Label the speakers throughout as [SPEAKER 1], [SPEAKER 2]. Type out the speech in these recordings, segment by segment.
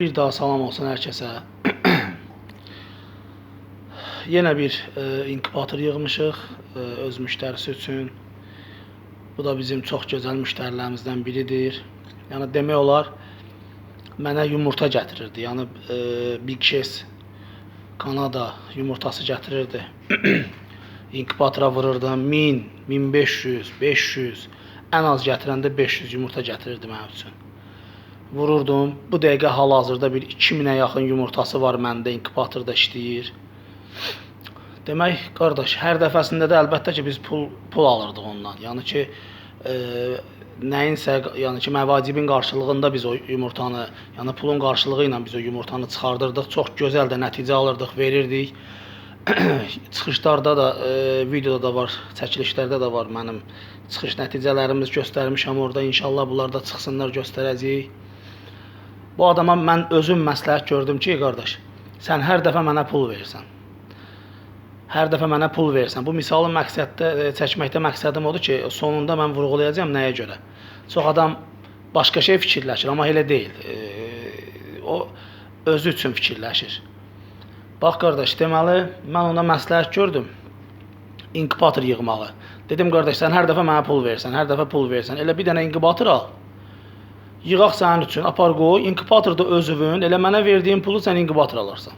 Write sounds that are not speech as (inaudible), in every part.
[SPEAKER 1] Bir daha salam olsun herkese. (clears throat) Yine bir e, inkubator yığmışıq e, öz müştərisi üçün. Bu da bizim çox gözəl müştərilərimizdən biridir. Yəni demək olar mənə yumurta gətirirdi. Yəni e, Big Chess Kanada yumurtası gətirirdi. (clears throat) İnkubatora vururdum 1000, 1500, 500, ən az gətirəndə 500 yumurta gətirirdi mənim üçün. Vururdum. Bu dəqiqə hal-hazırda bir 2000-ə yaxın yumurtası var məndə inkubatorda işləyir. Demək, qardaş, hər dəfəsində də əlbəttə ki, biz pul pul alırdıq ondan. Yəni ki, e, nəyinsə, yəni ki, məvacibin qarşılığında biz o yumurtanı, yəni pulun qarşılığı ilə biz o yumurtanı çıxardırdıq. Çox gözəl də nəticə alırdıq, verirdik. (clears throat) Çıxışlarda da, e, videoda da var, çəkilişlərdə də var mənim çıxış nəticələrimiz göstərmişəm orada. İnşallah bunlar da çıxsınlar, göstərəcəyik. Bu adama mən özüm məsləhət gördüm ki, qardaş, sən hər dəfə mənə pul verirsən. Hər dəfə mənə pul verirsən. Bu misalı məqsəddə e, çəkməkdə məqsədim odur ki, sonunda mən vurğulayacağam nəyə görə. Çox adam başqa şey fikirləşir, amma elə deyil. E, o özü üçün fikirləşir. Bax qardaş, deməli mən ona məsləhət gördüm. İnkubator yığmağı. Dedim qardaş, sən hər dəfə mənə pul verirsən, hər dəfə pul verirsən. Elə bir dənə inkubator al. Yığaq sənin üçün, apar qoy, inkubatorda özünün, elə mənə verdiyin pulu sən inkubator alarsan.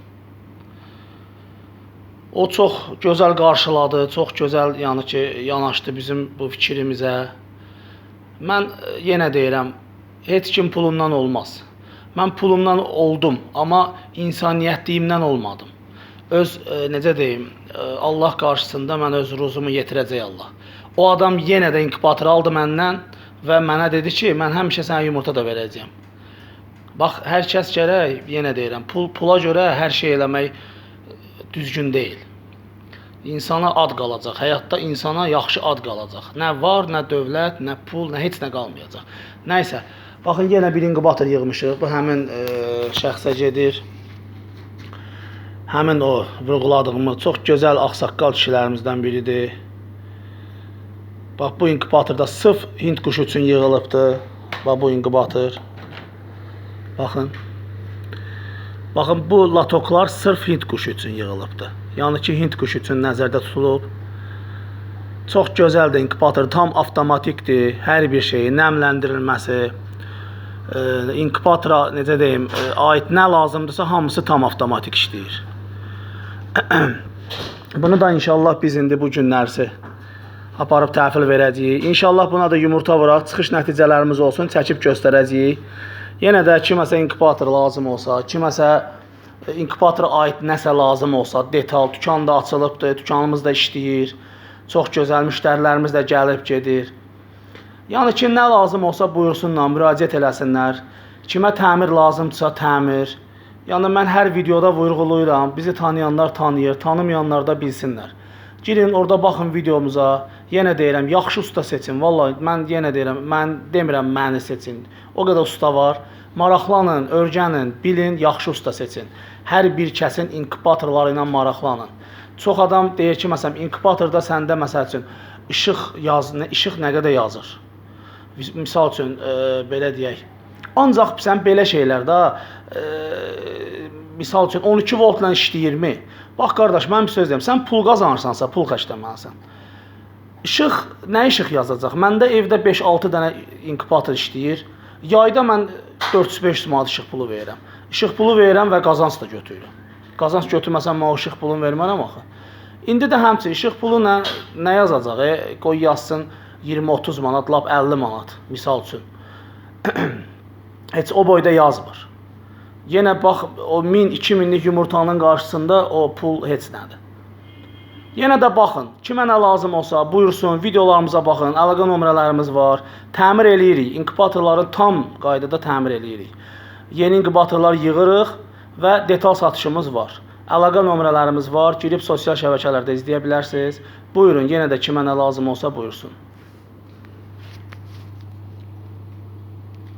[SPEAKER 1] O çox gözəl qarşıladı, çox gözəl yəni ki, yanaşdı bizim bu fikrimizə. Mən e, yenə deyirəm, heç kim pulundan olmaz. Mən pulumdan oldum, amma insaniyyətliyimdən olmadım. Öz e, necə deyim, e, Allah qarşısında mən öz ruzumu yetirəcək Allah. O adam yenə də inkubator aldı məndən və mənə dedi ki, mən həmişə sənə yumurta da verəcəyəm. Bax, hər kəs gərək, yenə deyirəm, pul pula görə hər şey eləmək düzgün deyil. İnsana ad qalacaq, həyatda insana yaxşı ad qalacaq. Nə var, nə dövlət, nə pul, nə heç nə qalmayacaq. Nəysə, baxın yenə bir inkubator yığmışıq. Bu həmin e, şəxsə gedir. Həmin o vurğuladığımız çox gözəl ağsaqqal kişilərimizdən biridir. Bax bu inkubatorda sırf Hind quşu üçün yığılıbdı. Bax bu inkubator. Baxın. Baxın bu latoklar sırf Hind quşu üçün yığılıbdı. Yəni ki, Hind quşu üçün nəzərdə tutulub. Çox gözəldir inkubator, tam avtomatikdir. Hər bir şeyi nəmləndirilməsi, inkubatora necə deyim, aid nə lazımdırsa hamısı tam avtomatik işləyir. (clears throat) Bunu da inşallah biz indi bu günlərsi aparıb təhvil verəcəyik. İnşallah buna da yumurta vuraq, çıxış nəticələrimiz olsun, çəkib göstərəcəyik. Yenə də kiməsə inkubator lazım olsa, kiməsə e, inkubatora aid nəsə lazım olsa, detal dükanda açılıbdır, dükanımız da işləyir. Çox gözəl müştərilərimiz də gəlib gedir. Yəni ki, nə lazım olsa buyursunlar, müraciət eləsinlər. Kimə təmir lazımdırsa təmir. Yəni mən hər videoda vurğulayıram. Bizi tanıyanlar tanıyır, tanımayanlar da bilsinlər. Girin orada baxın videomuza. Yenə deyirəm, yaxşı usta seçin. Vallahi mən yenə deyirəm, mən demirəm məni seçin. O qədər usta var. Maraqlanın, öyrənin, bilin, yaxşı usta seçin. Hər bir kəsin inkubatorları ilə maraqlanın. Çox adam deyir ki, məsələn, inkubatorda səndə məsəl üçün işıq yaz, nə işıq nə qədər yazır. Mis- Misal üçün, e, belə deyək. Ancaq sən belə şeylər də e, misal üçün 12 voltla işləyirmi? Bax qardaş, mən bir söz deyim. Sən pul qazanırsansa, pul xərcləməlisən. İşıq nə işıq yazacaq? Məndə evdə 5-6 dənə inkubator işləyir. Yayda mən 400-500 manat işıq pulu verirəm. İşıq pulu verirəm və qazanc da götürürəm. Qazanc götürməsəm mən o işıq pulunu vermərəm axı. İndi də həmçinin işıq pulu nə nə yazacaq? E, qoy yazsın 20-30 manat, lap 50 manat misal üçün. (clears throat) Heç o boyda yazmır. Yenə bax o 1000-2000lik yumurtanın qarşısında o pul heç nədir. Yenə də baxın, kimə nə lazım olsa buyursun, videolarımıza baxın, əlaqə nömrələrimiz var. Təmir eləyirik, inkubatorları tam qaydada təmir eləyirik. Yeni inkubatorlar yığırıq və detal satışımız var. Əlaqə nömrələrimiz var, girib sosial şəbəkələrdə izləyə bilərsiniz. Buyurun, yenə də kimə nə lazım olsa buyursun.